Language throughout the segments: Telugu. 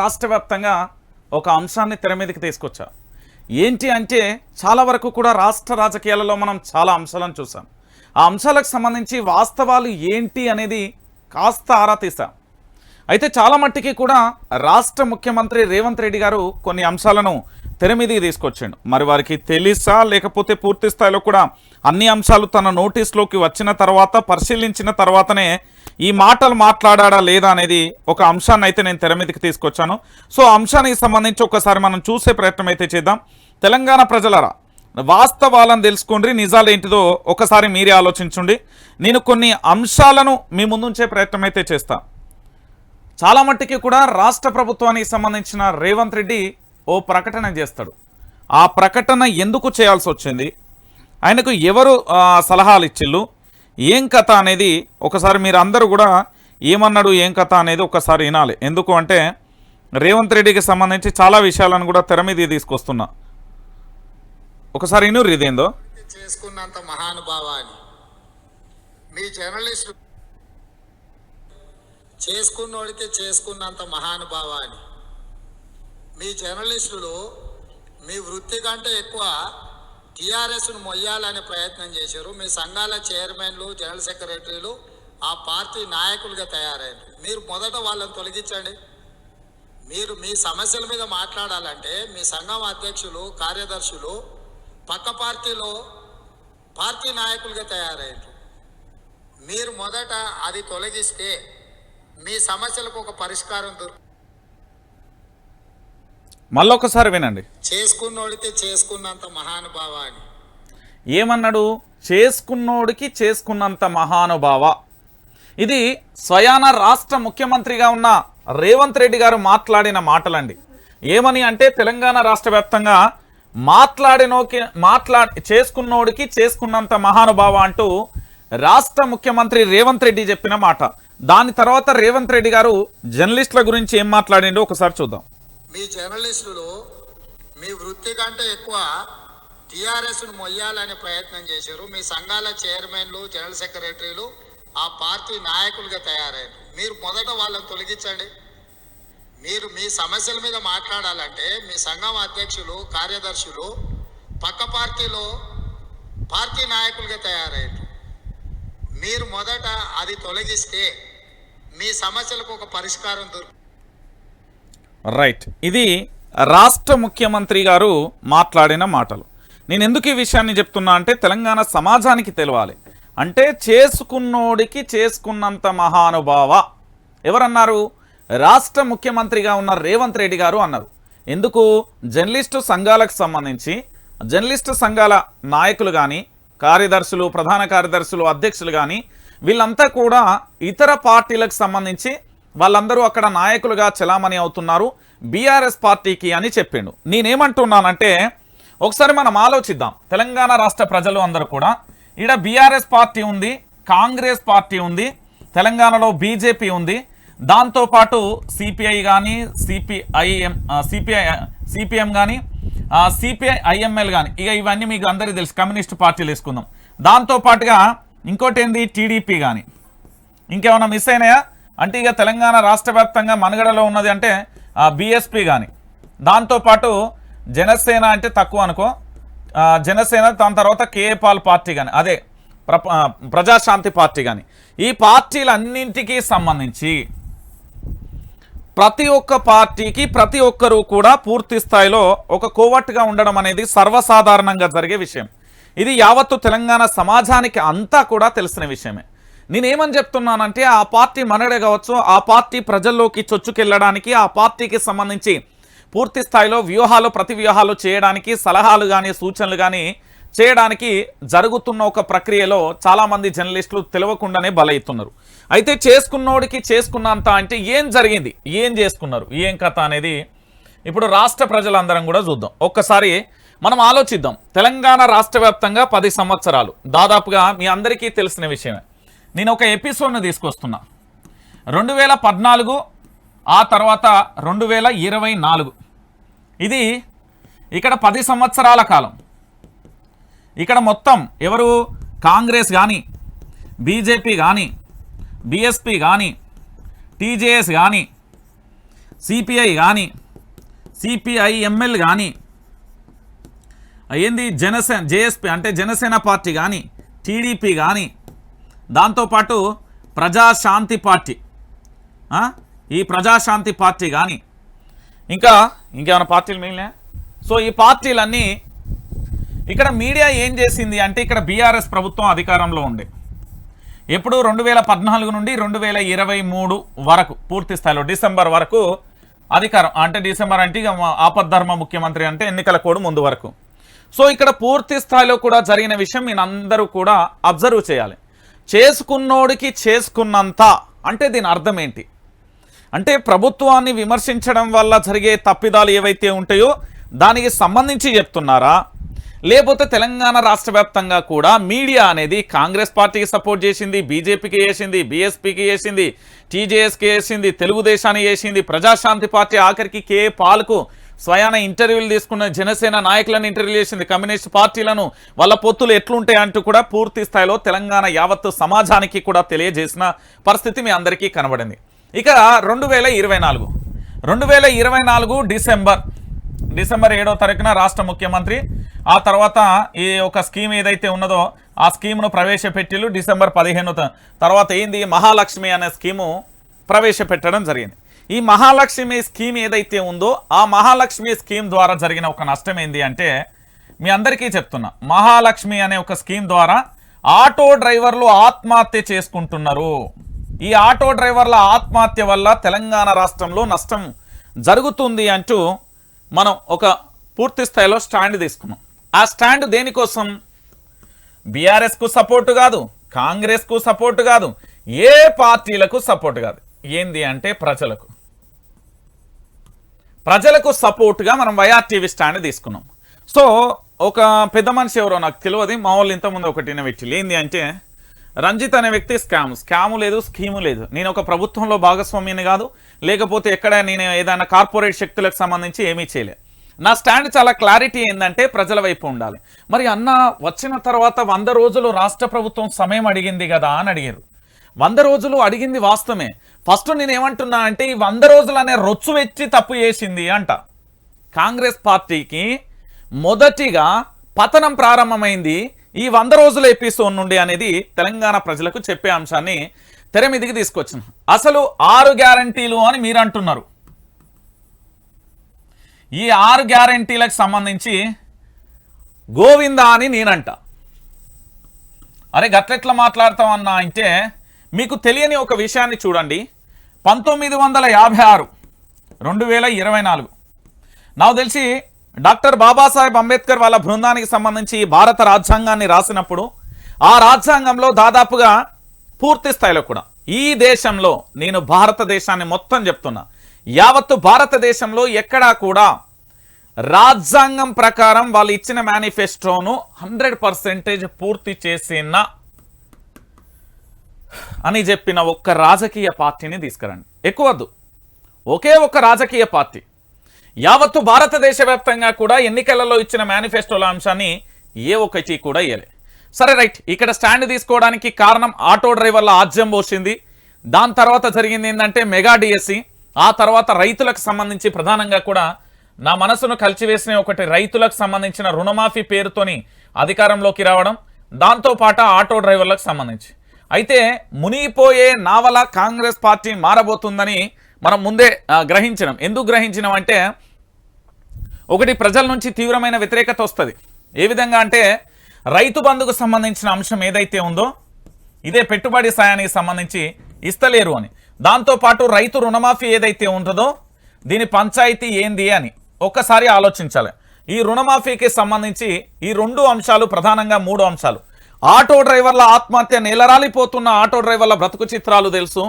రాష్ట్ర వ్యాప్తంగా ఒక అంశాన్ని తెర మీదకి తీసుకొచ్చా? ఏంటి అంటే చాలా వరకు కూడా రాష్ట్ర రాజకీయాలలో మనం చాలా అంశాలను చూసాం. ఆ అంశాలకు సంబంధించి వాస్తవాలు ఏంటి అనేది కాస్త ఆరా తీసాం. అయితే చాలా మట్టికి కూడా రాష్ట్ర ముఖ్యమంత్రి రేవంత్ రెడ్డి గారు కొన్ని అంశాలను తెర మీదకి తీసుకొచ్చాడు. మరి వారికి తెలుసా? లేకపోతే పూర్తి స్థాయిలో కూడా అన్ని అంశాలు తన నోటీస్లోకి వచ్చిన తర్వాత పరిశీలించిన తర్వాతనే ఈ మాటలు మాట్లాడా లేదా అనేది ఒక అంశాన్ని అయితే నేను తెర మీదకి తీసుకొచ్చాను. సో ఆ అంశానికి సంబంధించి ఒకసారి మనం చూసే ప్రయత్నం అయితే చేద్దాం. తెలంగాణ ప్రజలరా వాస్తవాలను తెలుసుకోండి నిజాలు ఏంటిదో ఒకసారి మీరే ఆలోచించండి. నేను కొన్ని అంశాలను మీ ముందుంచే ప్రయత్నం అయితే చేస్తా. చాలా మట్టికి కూడా రాష్ట్ర ప్రభుత్వానికి సంబంధించిన రేవంత్ రెడ్డి ఓ ప్రకటన చేస్తాడు. ఆ ప్రకటన ఎందుకు చేయాల్సి వచ్చింది? ఆయనకు ఎవరు సలహాలు ఇచ్చిళ్ళు? ఏం కథ అనేది ఒకసారి మీరు అందరూ కూడా ఏమన్నాడు ఏం కథ అనేది ఒకసారి వినాలి. ఎందుకు అంటే రేవంత్ రెడ్డికి సంబంధించి చాలా విషయాలను కూడా తెర మీద తీసుకొస్తున్నా. ఒకసారి ఇనురు ఇదేందో చేసుకున్నంత మహానుభావాన్ని మీ జర్నలిస్టు చేసుకున్నోడితే చేసుకున్నంత మహానుభావాన్ని మీ జర్నలిస్టులు మీ వృత్తి కంటే ఎక్కువ టీఆర్ఎస్ను మొయ్యాలనే ప్రయత్నం చేశారు. మీ సంఘాల చైర్మన్లు జనరల్ సెక్రటరీలు ఆ పార్టీ నాయకులుగా తయారయ్యారు మీరు మొదట వాళ్ళని తొలగించండి. మీరు మీ సమస్యల మీద మాట్లాడాలంటే మీ సంఘం అధ్యక్షులు కార్యదర్శులు పక్క పార్టీలో పార్టీ నాయకులుగా తయారయ్యారు మీరు మొదట అది తొలగిస్తే మీ సమస్యలకు ఒక పరిష్కారం దొరుకు మళ్ళొకసారి వినండి. చేసుకున్నోడితే చేసుకున్నంత మహానుభావాన్ని ఏమన్నాడు? చేసుకున్నోడికి చేసుకున్నంత మహానుభావ. ఇది స్వయాన రాష్ట్ర ముఖ్యమంత్రిగా ఉన్న రేవంత్ రెడ్డి గారు మాట్లాడిన మాటలండి. ఏమని అంటే తెలంగాణ రాష్ట్ర వ్యాప్తంగా మాట్లాడినోకి మాట్లా చేసుకున్నోడికి చేసుకున్నంత మహానుభావ అంటూ రాష్ట్ర ముఖ్యమంత్రి రేవంత్ రెడ్డి చెప్పిన మాట. దాని తర్వాత రేవంత్ రెడ్డి గారు జర్నలిస్టుల గురించి ఏం మాట్లాడిండో ఒకసారి చూద్దాం. మీ జర్నలిస్టులు మీ వృత్తి కంటే ఎక్కువ టీఆర్ఎస్ను మొయ్యాలనే ప్రయత్నం చేశారు. మీ సంఘాల చైర్మన్లు జనరల్ సెక్రటరీలు ఆ పార్టీ నాయకులుగా తయారయ్యారు. మీరు మొదట వాళ్ళని తొలగించండి. మీరు మీ సమస్యల మీద మాట్లాడాలంటే మీ సంఘం అధ్యక్షులు కార్యదర్శులు పక్క పార్టీలో పార్టీ నాయకులుగా తయారయ్యారు. మీరు మొదట అది తొలగిస్తే మీ సమస్యలకు ఒక పరిష్కారం దొరుకుతుంది రైట్ ఇది రాష్ట్ర ముఖ్యమంత్రి గారు మాట్లాడిన మాటలు. నేను ఎందుకు ఈ విషయాన్ని చెప్తున్నా అంటే తెలంగాణ సమాజానికి తెలవాలి. అంటే చేసుకున్నోడికి చేసుకున్నంత మహానుభావ. ఎవరన్నారు? రాష్ట్ర ముఖ్యమంత్రిగా ఉన్న రేవంత్ రెడ్డి గారు అన్నారు. ఎందుకు? జర్నలిస్టు సంఘాలకు సంబంధించి. జర్నలిస్టు సంఘాల నాయకులు కానీ కార్యదర్శులు ప్రధాన కార్యదర్శులు అధ్యక్షులు కానీ వీళ్ళంతా కూడా ఇతర పార్టీలకు సంబంధించి వాళ్ళందరూ అక్కడ నాయకులుగా చలామణి అవుతున్నారు. బీఆర్ఎస్ పార్టీకి అని చెప్పిండు. నేనేమంటున్నానంటే ఒకసారి మనం ఆలోచిద్దాం. తెలంగాణ రాష్ట్ర ప్రజలు అందరూ కూడా ఈడ బీఆర్ఎస్ పార్టీ ఉంది కాంగ్రెస్ పార్టీ ఉంది తెలంగాణలో బీజేపీ ఉంది. దాంతోపాటు సిపిఐ కానీ సిపిఐఎం సిపిఐ సిపిఎం కానీ సిపిఐ ఐఎంఎల్ కానీ ఇక ఇవన్నీ మీకు అందరికీ తెలుసు. కమ్యూనిస్ట్ పార్టీలు వేసుకుందాం. దాంతోపాటుగా ఇంకోటి ఏంది టీడీపీ కానీ ఇంకేమైనా మిస్ అయినాయా? అంటే ఇక తెలంగాణ రాష్ట్ర వ్యాప్తంగా మనుగడలో ఉన్నది అంటే బీఎస్పీ కానీ దాంతోపాటు జనసేన అంటే తక్కువ అనుకో జనసేన దాని తర్వాత కేఏ పాల్ పార్టీ కానీ అదే ప్రజాశాంతి పార్టీ కానీ ఈ పార్టీలన్నింటికీ సంబంధించి ప్రతి ఒక్క పార్టీకి ప్రతి ఒక్కరూ కూడా పూర్తి స్థాయిలో ఒక కోవట్టుగా ఉండడం అనేది సర్వసాధారణంగా జరిగే విషయం. ఇది యావత్తు తెలంగాణ సమాజానికి అంతా కూడా తెలిసిన విషయమే. నేనేమని చెప్తున్నానంటే ఆ పార్టీ మనడే కావచ్చు ఆ పార్టీ ప్రజల్లోకి చొచ్చుకెళ్ళడానికి ఆ పార్టీకి సంబంధించి పూర్తి స్థాయిలో వ్యూహాలు ప్రతి వ్యూహాలు చేయడానికి సలహాలు కానీ సూచనలు కానీ చేయడానికి జరుగుతున్న ఒక ప్రక్రియలో చాలామంది జర్నలిస్టులు తెలియకుండానే బలవుతున్నారు అయితే చేసుకున్నోడికి చేసుకున్నంత అంటే ఏం జరిగింది? ఏం చేసుకున్నారు? ఏం కథ అనేది ఇప్పుడు రాష్ట్ర ప్రజలందరం కూడా చూద్దాం. ఒక్కసారి మనం ఆలోచిద్దాం. తెలంగాణ రాష్ట్ర వ్యాప్తంగా పది సంవత్సరాలు. దాదాపుగా మీ అందరికీ తెలిసిన విషయమే. నేను ఒక ఎపిసోడ్ను తీసుకొస్తున్నా. రెండు వేల పద్నాలుగు ఆ తర్వాత రెండు వేల ఇరవై నాలుగు. ఇది ఇక్కడ పది సంవత్సరాల కాలం. ఇక్కడ మొత్తం ఎవరు? కాంగ్రెస్ కానీ బీజేపీ కానీ బీఎస్పీ కానీ టీజేఎస్ కానీ సిపిఐ కానీ సిపిఐఎంఎల్ కానీ ఏంది జనసేన జేఎస్పీ అంటే జనసేన పార్టీ కానీ టీడీపీ కానీ దాంతోపాటు ప్రజాశాంతి పార్టీ. ఈ ప్రజాశాంతి పార్టీ కానీ ఇంకా ఇంకేమైనా పార్టీలు మిగిలినా? సో ఈ పార్టీలన్నీ ఇక్కడ మీడియా ఏం చేసింది అంటే ఇక్కడ బీఆర్ఎస్ ప్రభుత్వం అధికారంలో ఉండే ఎప్పుడు రెండు వేల పద్నాలుగు నుండి రెండు వేల ఇరవై మూడు వరకు పూర్తి స్థాయిలో డిసెంబర్ వరకు అధికారం అంటే డిసెంబర్ అంటే ఆపద్ధర్మ ముఖ్యమంత్రి అంటే ఎన్నికల కోడ్ ముందు వరకు. సో ఇక్కడ పూర్తి స్థాయిలో కూడా జరిగిన విషయం మీరు అందరూ కూడా అబ్జర్వ్ చేయాలి. చేసుకున్నోడికి చేసుకున్నంత. అంటే దీని అర్థం ఏంటి? అంటే ప్రభుత్వాన్ని విమర్శించడం వల్ల జరిగే తప్పిదాలు ఏవైతే ఉంటాయో దానికి సంబంధించి చెప్తున్నారా? లేకపోతే తెలంగాణ రాష్ట్ర వ్యాప్తంగా కూడా మీడియా అనేది కాంగ్రెస్ పార్టీకి సపోర్ట్ చేసింది బీజేపీకి చేసింది బీఎస్పీకి చేసింది టీజేఎస్కి చేసింది తెలుగుదేశానికి చేసింది ప్రజాశాంతి పార్టీ ఆఖరికి కే పాల్కు స్వయాన ఇంటర్వ్యూలు తీసుకున్న జనసేన నాయకులను ఇంటర్వ్యూ చేసింది కమ్యూనిస్ట్ పార్టీలను. వాళ్ళ పొత్తులు ఎట్లుంటాయి అంటూ కూడా పూర్తి స్థాయిలో తెలంగాణ యావత్తు సమాజానికి కూడా తెలియజేసిన పరిస్థితి మీ అందరికీ కనబడింది. ఇక రెండు వేల ఇరవై నాలుగు. రెండు వేల ఇరవై నాలుగు డిసెంబర్. డిసెంబర్ ఏడో తారీఖున రాష్ట్ర ముఖ్యమంత్రి ఆ తర్వాత ఈ ఒక స్కీమ్ ఏదైతే ఉన్నదో ఆ స్కీమ్ను ప్రవేశపెట్టిలు డిసెంబర్ పదిహేను తర్వాత ఏంది మహాలక్ష్మి అనే స్కీము ప్రవేశపెట్టడం జరిగింది. ఈ మహాలక్ష్మి స్కీమ్ ఏదైతే ఉందో ఆ మహాలక్ష్మి స్కీమ్ ద్వారా జరిగిన ఒక నష్టం ఏంది అంటే మీ అందరికీ చెప్తున్నా మహాలక్ష్మి అనే ఒక స్కీమ్ ద్వారా ఆటో డ్రైవర్లు ఆత్మహత్య చేసుకుంటున్నారు. ఈ ఆటో డ్రైవర్ల ఆత్మహత్య వల్ల తెలంగాణ రాష్ట్రంలో నష్టం జరుగుతుంది అంటూ మనం ఒక పూర్తి స్థాయిలో స్టాండ్ తీసుకున్నాం. ఆ స్టాండ్ దేనికోసం? బీఆర్ఎస్కు సపోర్టు కాదు కాంగ్రెస్కు సపోర్టు కాదు ఏ పార్టీలకు సపోర్ట్ కాదు. ఏంది అంటే ప్రజలకు. ప్రజలకు సపోర్ట్గా మనం వైఆర్టీవీ స్టాండ్ తీసుకున్నాం. సో ఒక పెద్ద మనిషి ఎవరో నాకు తెలియదు మా వాళ్ళు ఇంతకుముందు ఒకటి వ్యక్తి. ఏంది అంటే రంజిత్ అనే వ్యక్తి స్కామ్. స్కాము లేదు స్కీము లేదు. నేను ఒక ప్రభుత్వంలో భాగస్వామ్యని కాదు లేకపోతే ఎక్కడ నేను ఏదైనా కార్పొరేట్ శక్తులకు సంబంధించి ఏమీ చేయలేదు నా స్టాండ్ చాలా క్లారిటీ ఏంటంటే ప్రజల వైపు ఉండాలి. మరి అన్న వచ్చిన తర్వాత వంద రోజులు రాష్ట్ర ప్రభుత్వం సమయం అడిగింది కదా అని అడిగారు. వంద రోజులు అడిగింది వాస్తవమే. ఫస్ట్ నేను ఏమంటున్నా అంటే ఈ వంద రోజులు అనే రొచ్చు వెచ్చి తప్పు చేసింది అంట. కాంగ్రెస్ పార్టీకి మొదటిగా పతనం ప్రారంభమైంది ఈ వంద రోజుల ఎపిసోడ్ నుండి అనేది తెలంగాణ ప్రజలకు చెప్పే అంశాన్ని తెర మీదికి తీసుకొచ్చిన. అసలు ఆరు గ్యారంటీలు అని మీరు అంటున్నారు ఈ ఆరు గ్యారంటీలకు సంబంధించి గోవిందా అని నేనంట. అరే గట్లెట్లా మాట్లాడతామన్నా అంటే మీకు తెలియని ఒక విషయాన్ని చూడండి. పంతొమ్మిది వందల యాభై ఆరు రెండు వేల ఇరవై నాలుగు. నాకు తెలిసి డాక్టర్ బాబాసాహెబ్ అంబేద్కర్ వాళ్ళ బృందానికి సంబంధించి భారత రాజ్యాంగాన్ని రాసినప్పుడు ఆ రాజ్యాంగంలో దాదాపుగా పూర్తి స్థాయిలో కూడా ఈ దేశంలో నేను భారతదేశాన్ని మొత్తం చెప్తున్నా యావత్తు భారతదేశంలో ఎక్కడా కూడా రాజ్యాంగం ప్రకారం వాళ్ళు ఇచ్చిన మేనిఫెస్టోను హండ్రెడ్ పర్సెంటేజ్ పూర్తి చేసిన అని చెప్పిన ఒక్క రాజకీయ పార్టీని తీసుకురండి. ఎక్కువద్దు. ఒకే ఒక్క రాజకీయ పార్టీ. యావత్తు భారతదేశ వ్యాప్తంగా కూడా ఎన్నికలలో ఇచ్చిన మేనిఫెస్టోల అంశాన్ని ఏ ఒక్కటి కూడా ఇయ్యలే. సరే రైట్. ఇక్కడ స్టాండ్ తీసుకోవడానికి కారణం ఆటో డ్రైవర్ల ఆజ్యం పోసింది. దాని తర్వాత జరిగింది ఏంటంటే మెగా డిఎస్సి. ఆ తర్వాత రైతులకు సంబంధించి ప్రధానంగా కూడా నా మనసును కలిచివేసిన ఒకటి రైతులకు సంబంధించిన రుణమాఫీ పేరుతోని అధికారంలోకి రావడం దాంతో పాటు ఆటో డ్రైవర్లకు సంబంధించి. అయితే మునిగిపోయే నావల కాంగ్రెస్ పార్టీ మారబోతుందని మనం ముందే ఆ, గ్రహించినాం. ఎందుకు గ్రహించినాం అంటే ఒకటి ప్రజల నుంచి తీవ్రమైన వ్యతిరేకత వస్తుంది. ఏ విధంగా అంటే రైతు బంధుకు సంబంధించిన అంశం ఏదైతే ఉందో ఇదే పెట్టుబడి సాయానికి సంబంధించి ఇస్తలేరు అని. దాంతోపాటు రైతు రుణమాఫీ ఏదైతే ఉంటుందో దీని పంచాయతీ ఏంది అని ఒక్కసారి ఆలోచించాలి. ఈ రుణమాఫీకి సంబంధించి ఈ రెండు అంశాలు ప్రధానంగా మూడు అంశాలు. ఆటో డ్రైవర్ల ఆత్మహత్య నేలరాలిపోతున్న ఆటో డ్రైవర్ల బ్రతుకు చిత్రాలు తెలుసు.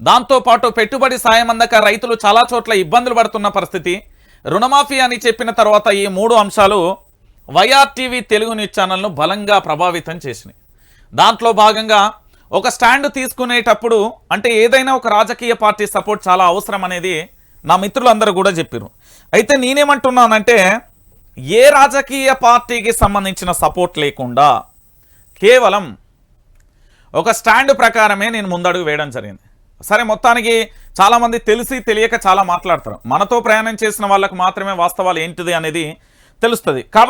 దాంతోపాటు పెట్టుబడి సాయం అందక రైతులు చాలా చోట్ల ఇబ్బందులు పడుతున్న పరిస్థితి. రుణమాఫీ అని చెప్పిన తర్వాత ఈ మూడు అంశాలు వైఆర్టీవీ తెలుగు న్యూస్ ఛానల్ను బలంగా ప్రభావితం చేసినాయి. దాంట్లో భాగంగా ఒక స్టాండ్ తీసుకునేటప్పుడు అంటే ఏదైనా ఒక రాజకీయ పార్టీ సపోర్ట్ చాలా అవసరం అనేది నా మిత్రులందరూ కూడా చెప్పారు అయితే నేనేమంటున్నానంటే ఏ రాజకీయ పార్టీకి సంబంధించిన సపోర్ట్ లేకుండా కేవలం ఒక స్టాండ్ ప్రకారమే నేను ముందడుగు వేయడం జరిగింది. సరే మొత్తానికి చాలా మంది తెలిసి తెలియక చాలా మాట్లాడతారు. మనతో ప్రయాణం చేసిన వాళ్ళకు మాత్రమే వాస్తవాలు ఏంటిది అనేది తెలుస్తుంది.